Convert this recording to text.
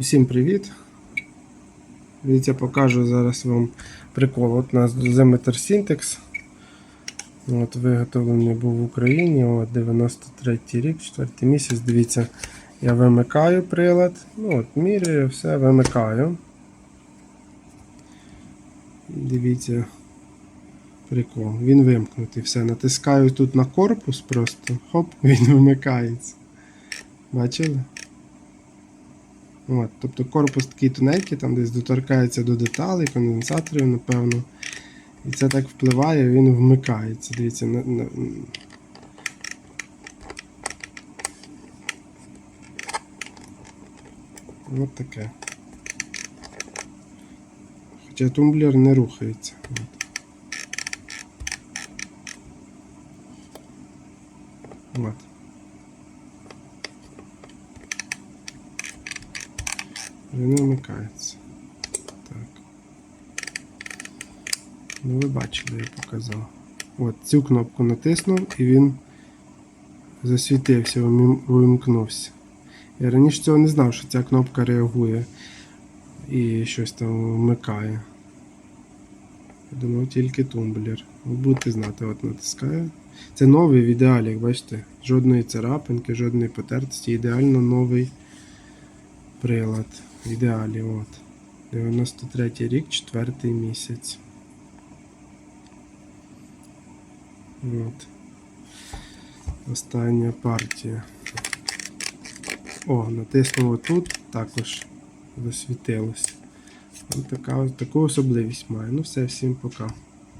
Усім привіт! Дивіться, покажу зараз вам прикол. От у нас дозиметр Syntex. От Виготовлений був в Україні. От 93 рік, 4 місяць. Дивіться, я вимикаю прилад. Ну, от, міряю, все, вимикаю. Дивіться, прикол. Він вимкнутий. Все. Натискаю тут на корпус просто. Хоп, він вимикається. Бачили? От, тобто корпус такий тоненький, там десь доторкається до деталей, конденсаторів, напевно. І це так впливає, він вмикається. Дивіться, на, на, От таке. Хоча тумблер не рухається. От. От. Він вмикається. Так. Ну, ви бачили, я показав. От цю кнопку натиснув і він засвітився, вимкнувся. Я раніше цього не знав, що ця кнопка реагує і щось там вмикає. Я думав тільки тумблер. Ви будете знати, от натискаю. Це новий в ідеалі, як бачите, жодної царапинки, жодної потертості, ідеально новий прилад. В ідеалі, от. 93 рік, 4 місяць. От. Остання партія. О, натиснув тут, також засвітилось. Ось така, таку особливість має. Ну все, всім пока.